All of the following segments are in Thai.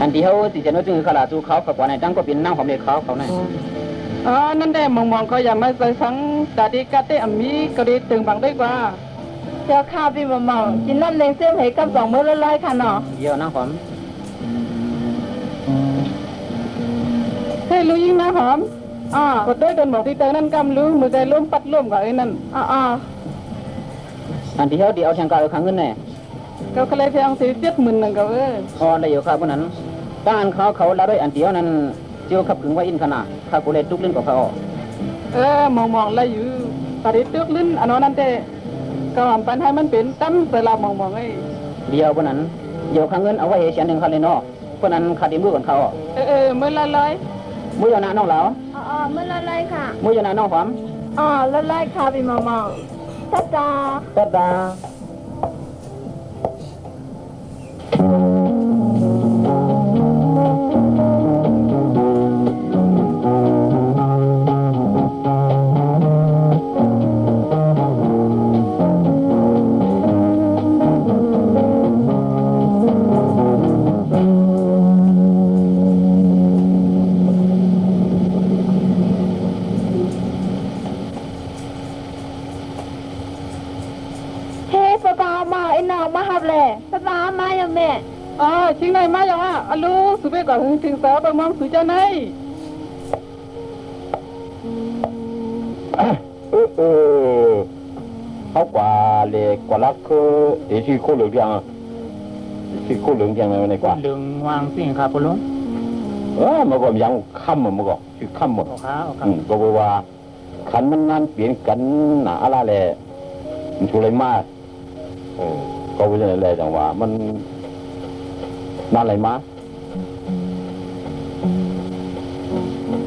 อันที่เขาติจะนึกถึงขลาจูเขากับว่าในตั้งก็เป็นนั่งของเด็กเขาเขาเนี่ยอ๋อนั่นได้มองมองก็อย่ามาใส่สังตาดีกาเตอมีก็ดีตึงบังได้กว่าเจ้าข้าวพี่มาเมากินน้ำแดงเส้นให้กับสองมื้อละร้อยค่ะเนาะเยอะนั่งผมเฮ้ยรู้ยิ่งนะหอมอ๋อกดด้วยเดินบอกที่เตอนั่นกำรู้มือใจร่วมปัดร่วมกับไอ้นั่นอ๋ออ๋ออันที่เขาเดียวเชียงกาเอาขังเงินเนี่ยก็เคยเพียงสี่เจ็ดหมื่นนั่นก็เออพอได้อยู่ครับพวกนั้น ตั้งอันเขาเขาละด้วยอันเดียวนั้นเจียวขับถึงว่าอินขนาดข้ากูเลยทุกเล่นกับเขาเออมองมองแล้วอยู่ตาดีตึกลิ้นอันนั้นนั่นเตก็หอมปันให้มันเป็นตั้มเวลามองมองไอ้เดียวพวกนั้นเดียวขังเงินเอาไว้เสียหนึ่งเขาเลยเนาะพวกนั้นขาดดีมือก่อนเขาเออเออมื่อละร้อยมือยานาน้องเหลาอ๋ออ๋อมื้อละร้อยค่ะมือยานาน้องหอมอ๋อละร้อยค่ะพี่มาเมาจ้าจ้าตัดดา มาไอ้น้องมาหับแหละป้าป้ามาอย่างแม่อ๋อชิงไหนมาอย่างอะอลูสุเปก่อนถึงสาวไปมองสุเจ้าไหนเออเออเขากว่าเลยกว่ารักคือเดี๋ยวชื่อโคเหลืองเดียงชื่อโคเหลืองเดียงอะไรกว่าดึงวางสิ่งครับพ่อลุงเออมันก็ยังค่ำมันก็ชื่อค่ำหมดโอ้ครับโอ้ครัอืบมก็บอกว่าขันมันนานเปลี่ยนกันหนาอะไรแหละมันช่วยมากเอ อก็เป็นอะไรจังว่า มันนานอะไรมา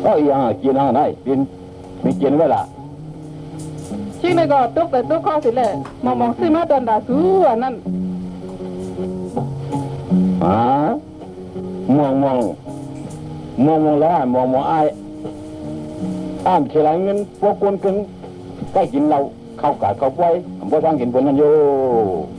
เอ้ยยังกินอะไรกินมีกินไว้ล่ะชิงไหนก็ตุกแต่ตุกข้อสิแหละมองมองซื้อมาตอนดาสูอันนั้นฮะมองมองมองมองแล้วมองมองไอ้ายอ้ามเฉลายเงินพวกคนกันใกล้กินเราเข้ากะเข้าไว้บ่ทางกินบนนั้นโยว่าเป็นไอ้ายนั่นแต่กระดังเป็นไอ้ายหมวกชุ่มเงินก็ก็ถามมาก่อนเฮ้ยสุนัขก็ว่าวิห้างเบิดลงกว่าลาซ้อ่าก็ว่าคนเหลวันละเมืองในมันที่กินหมูที่อยู่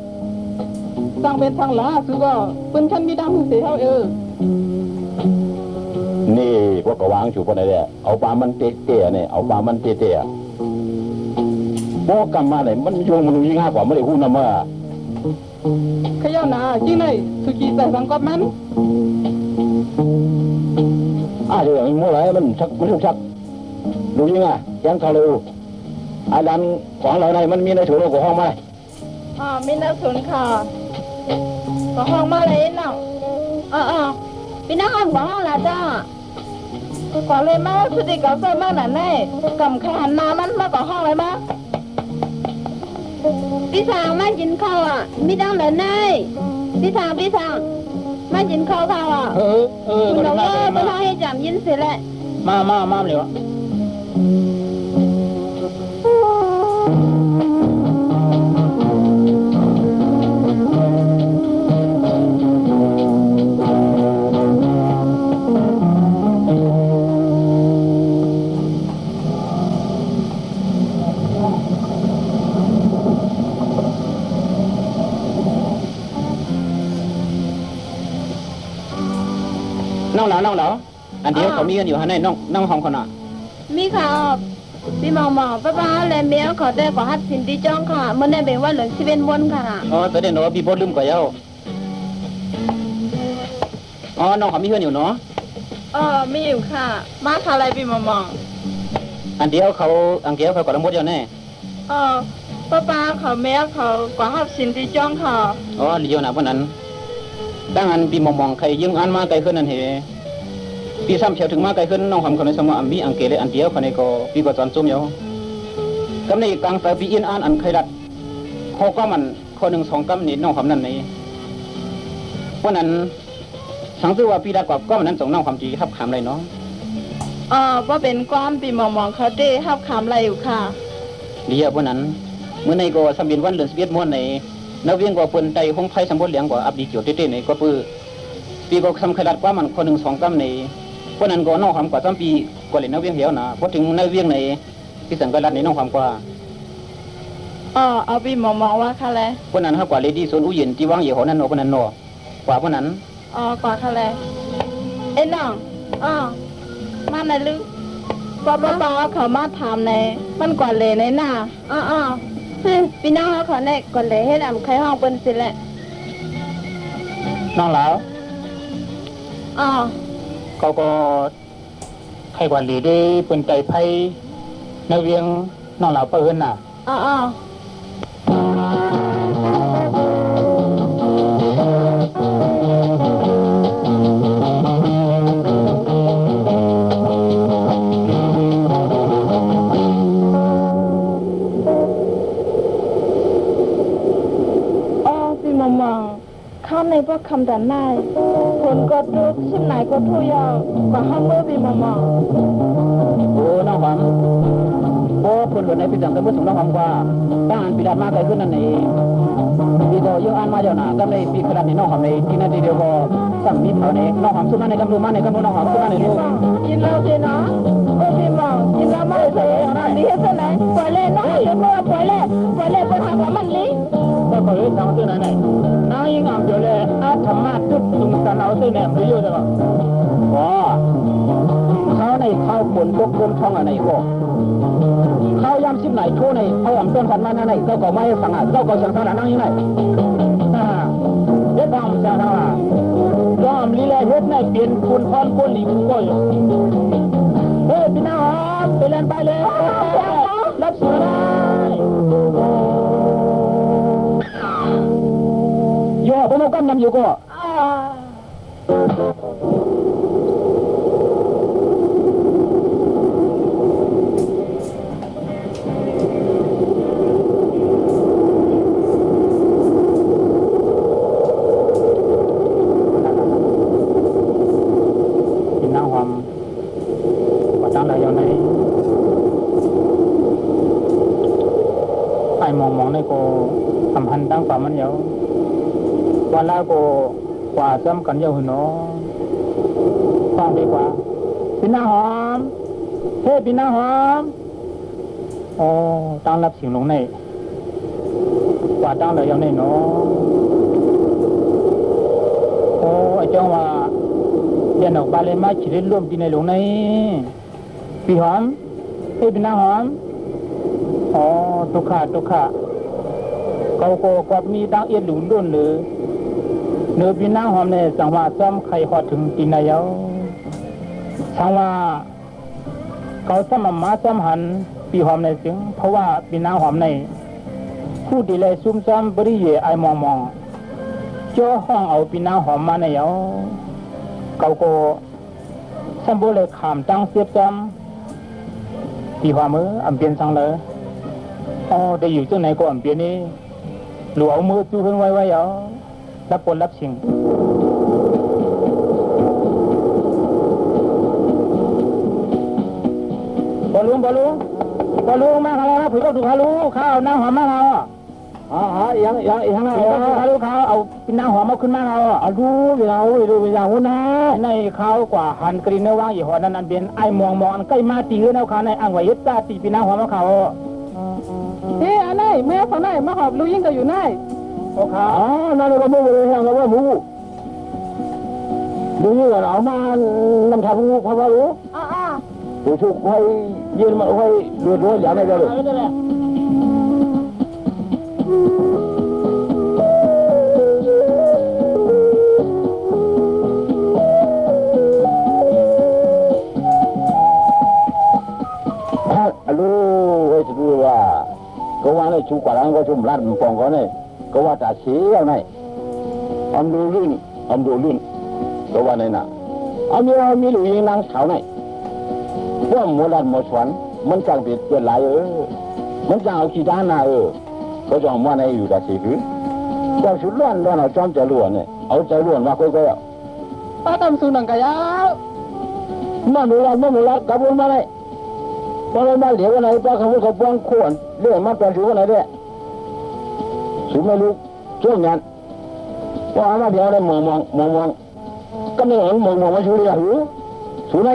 ตั้งเป็นทางหลาสุก็เปิ้นคันมีดำหูเสียเฮาเออ นี่พวกกวางชูคนไหนเด้อเอาปลามันเตะเตะเนี่ยเอาปลามันเตะเตะบอกกำมาเนี่ยมันโยงมันยิ่งง่ายกว่าไม่ได้หู้นำมาขย่าหนาชิงไหนสุกีใส่สังกอบมันอ่าเดี๋ยวมันเมื่อไหรมันชักมันถูกชักดูยังไงยังทะเลอาดันของเราในมันมีในถุงเราของห้องไหมอ๋อมีนักสนค่ะก็ห้องมาเลยน้องอ๋ออ๋อพี่น้องห้องของห้องละ จ้าก็ก่อนเลยมาสติกับเสื้อมาหนาแน่กำแขนมามันมาก่อห้องเลยมาพี่สาวมากินข้าวอะมีดังเลยแน่พี่สาวพี่สาวมากินข้าวข้าวอะเออเออคุณก็น้องได้เอ้ยมาไม่ให้จำยินเสียแหละมามามาเลยวะ น้องเหลาน้องเหลาอันเดียวเขามีกันอยู่ฮะในน้องน้องห้องคนน่ะมีข่าวพี่มองมองป้าป้าและเมียขอได้ขอฮัดสินที่จ้องค่ะเมื่อในเป็นว่าเหลืองสิเป็นบนค่ะอ๋อแต่เดี๋ยวหนูพี่พดลืมก่อนเย้าอ๋อน้องเขามีเพื่อนอยู่เนาะเออมีอยู่ค่ะ มาคาอะไรพี่มองมองอันเดียวเขาอังเกียวเขากดละมดอยู่แน่เออป้าป้าเขาแม่เขาก็ฮับสินที่จ้องค่ะอ๋อเลียวนะพวกนั้นดังอันพี่มองมองใครยิงอันมาไกลขึ้นนั่นเห พี่ซ้ำเฉียวถึงมาไกลขึ้นน้องหำคนในสมอมีอังเกเลยอันเดียวคนในก็พี่ก็จอนจุ่มอยู่กำในกลางสายพี่อินอันอันใครดัดโคก็มันข้อหนึ่งสองกำนี่น้องหำนั่นนี่เพราะนั้นสังสือว่าปีดากว่าก็มันนั้นส่งน้องความจีครับคำเลยเนาะอ๋อว่าเป็นความปีมองมองเขาได้ฮับคำอะไรอยู่ค่ะเดียวพวกนั้นเมื่อในก็สมินวันเดือนสิบเอ็ดม้วนในนักเวียงก็เปิ้นใจหงไทยสมบูรณ์เหลียงกว่าอับดีเกี่ยวเต้ๆในก็ปื้อปีก็สำคัญกว่ามันคนหนึ่งสองกำใน พวกนั้นก็น้องความกว่าสามปีกว่าเลยนักเวียงเหี่ยวนะพอถึงนักเวียงในที่สังกัดในน้องความกว่าอ๋อเอาปีมองมองว่าค่ะเลยพวกนั้นเขากว่าเลดี้โซนอุเย็นที่วางอยู่หอนั้นเนาะพวกนั้นเนาะกว่าพวกนั้นอ๋อกว่าค่ะเลยเอ้น้องอ๋อมาในลึกป้าป้าป้าเขามาถามในมันกว่าเลยในหน้าอ๋ออ๋อเฮ้ยพี่น้องเขาขอในกว่าเลยให้ลำใครห้องเป็นสิแหละน้องหลาวอ๋อ เขาก็ใครกว่าเลดี้เปิ้นใจไพ่ในเวียงน้องหลาวเปิ้นน่ะอ๋ออ๋อ พวกคำดันได้ผลก็ทุกชิมไหนก็ทุกอยางกว่าห้ามเมื่อพี่มอมองโอ้น้องหวังโอ้คนหลวงในพิจังแต่เมื่อสงน้องหวังว่าตั้งอันปีดามาไกลขึ้นนั่นเองปีก็ยังอ่านมาเจ้าหนาก็ในปีขนาดนี้น้องหวังในที่นั่นทีเดียวก็สั่งมีเท่านี้น้องหวังสุมาในกำลังมาในกำลังน้องหวังสุมาในลูกกินเหล้าสินะโอ้พี่มองกินเหล้าไม่ใช่อันนี้เท่าไหร่ปล่อยเล่นเนาะเดี๋ยวเมื่อปล่อยเล่นปล่อยเล่นไปทำกับมันลิก็ขอให้ทางตัวไหนไหนน้ายังอ่านเดี๋ยวเล ยอาธรรมะจุดจุงสันเอาเส้นแหนมไปอยู่ใช่ะว้าเขาในเข้าผลพวกคนท่องอะไรก็เขายำชิบไหนโชว์ในเขาอ่ำต้นพันมาในเขาก็ไม่ฟังอะเขาก็เสียงทางนั่งยังไงเด็ดความเสียงทางอะยอมลีลาเฮ็ดในเปลี่ยนคุณพรคนหลีกก็อยู่เฮ้ยพี่น้องไปเล่นไปเลยรับสวย พนกำนำอยู่ก็ อ่า กินน้ำหอมว่าตั้งแต่ยังไงไอ้มองมองในก็ทำพันตั้งฝ่ามันเยอะ วันละก็กว่าซ้ำกันเยอะหนเนาะฟังดีกว่าพี่น้าหอมเฮ้พี่น้าหอมโอ้ตั้งรับสียงลงในกว่าตั้งแต่ยังไงเนาะโอ้ไอ้เจ้าว่าเรียนออกบาเลยมาชีวิตร่วมที่ในหลงในพี่หอมเอ้ยพี่นาหอมอ๋อตุกขาตุกขาเขาโกกอบมีตั้งเอียดหลุนด้นหรือ เนื้อพี่นาหอมเนี่ยสังว่าซ้ำใครหอดถึงตีนายเยาสังว่าเขาซ้ำมามาซ้ำหันปีหอมในเสียงเพราะว่าพี่นาหอมในผู้ดีเลยซุ่มซ้ำบริเยไอมองมองเจ้าห้องเอาพี่นาหอมมาในยาเขาก็สมบูรณ์เลยขามตั้งเสียบจำตีความมืออำเปลี่ยนสังเลยอ๋อได้อยู่ที่ไหนก็อำเปลี่ยนนี่หรือเอามือจูขึ้นไว้ไว้เหร อรับผลรับสิ่งบอลลุงบอลลุงบอลลุงมาแล้วนะผืนก็ถูกฮาลูข้าวน้ำหอมมากเราอะอ๋อยังยังยังผืนก็ถูกฮาลูข้าวเอาเป็นน้ำหอมมาขึ้นมาเราอะเอาดูเวลาดูเวลาหัวหน้าในเขากว่าหันกรีนเนว่างอีหอนั้นอันเป็นไอมองมองอันใกล้มาตีเนาเขาในอ่างไว้ยึดตาตีปีนาหัวมาเขาเฮ้อันไหนแม่ฝั่งไหนมาหอบลูกยิ่งก็อยู่ไหน โอ้เขาอ๋อนั่นเราไม่เลยฮะเราไม่รู้ดูนี่ก่อนเอามาน้ำชาพูพะวารู้อ๋ออ๋อดูชุ กให้ยืนมาให้รวยรวยอย่างไรกันเลยฮัลโหลไอ้ที่ดูว่าก็ว่าในชูกว่านั้นก็ชุมรัดมันฟองก็เนี่ยก็ว่าจะเสียเอาไหนอมดูลื่นอมดูลื่นก็ว่าในน่ะอมมีเรามีหลุยนางสาวไหนพวกหมูรัดหมูสวนมันจังติดเปลี่ยนหลายเออ มันจังเอาขี้ด้านน่ะเออ ก็จะว่าในอยู่แต่สิคือก็ชุดล้วนล้วนเอาจอมจะล้วนเนี่ยเอาใจล้วนมาค่อยๆเอาป้าทำสูนังกะยาวมาหนูรักมาหนูรักกลับลงมาเลยมาเลยมาเหลียวอะไรป้าคำพูดเขาป้องขวนเรื่องมาแปลงสูงอะไร เนี่ยสูงไม่รู้ช่วงนั้นว่ามาเดี๋ยวเลยมองมองมองมองก็ไม่เห็นมองมองมาชูเรียหูสูงใน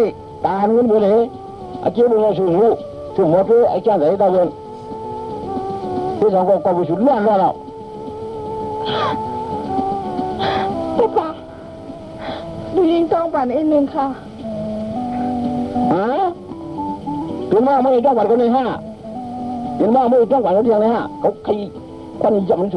ตาเงินบุเลยอาเจียวบุญสูงหูสูงหมดเลยไอ้แก่ไหนตาเงินที่สองก็ก็บุญสูงล้วนล้วนแล้วป้าป้าดูยิงจองป่านอีกหนึ่งค่ะฮะถึงว่าไม่ต้องหวัดคนในห้าเห็นว่าไม่ต้องหวัดคนเดียวในห้าเขาใครควันจับมัน